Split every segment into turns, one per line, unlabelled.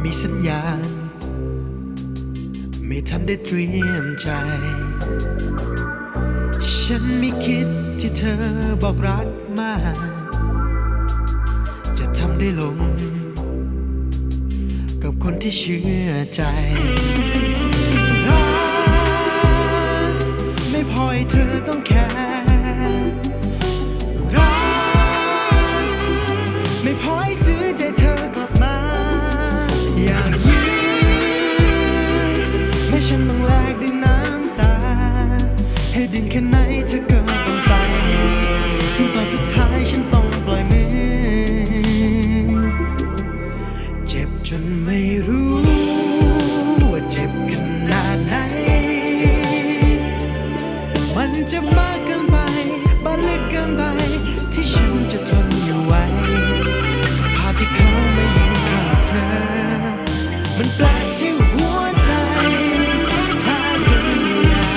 ไม่มีสัญญาณ ไม่ทันได้เตรียมใจ ฉันไม่คิดที่เธอบอกรักมาก จะทำได้ลง กับคนที่เชื่อใจรักไม่พอให้เธอต้อง จะมากเกินไปบาลึกเกินไป ที่ฉันจะทนอยู่ไหวภาพที่เขาไมายิงฆ่าเธอ มันแปลกที่หัวใจคล้ายกันอย่า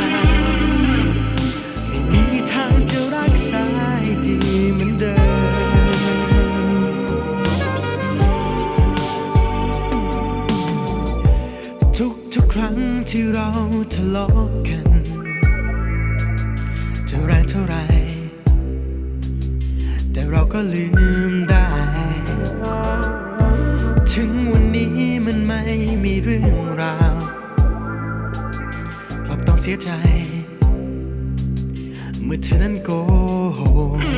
งไม่มีทางจะรักษาให้ดีเหมือนเดิม ทุกทุกๆครั้งที่เราทะเลาะกัน ลืมได้ ถึงวันนี้มันไม่มีเรื่องราวกลับต้องเสียใจ เมื่อเธอนั้นโกหก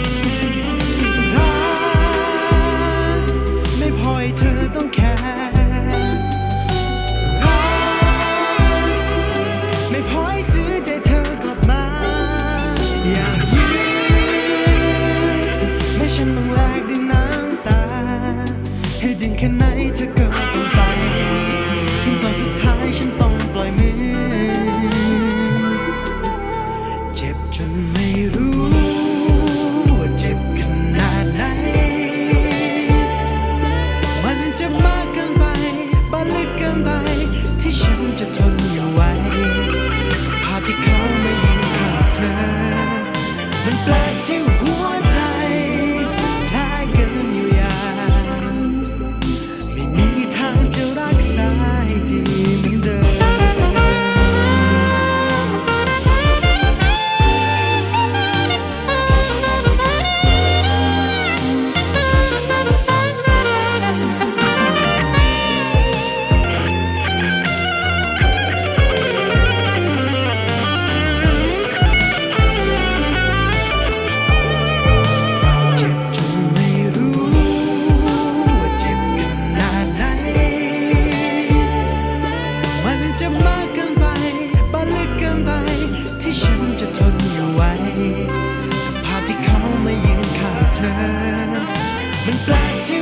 จะทนอยู่ไหวภาพที่เขาไม่ยิ้มขางเธอ มันแปลกที่ ธอ มันแปลกใจ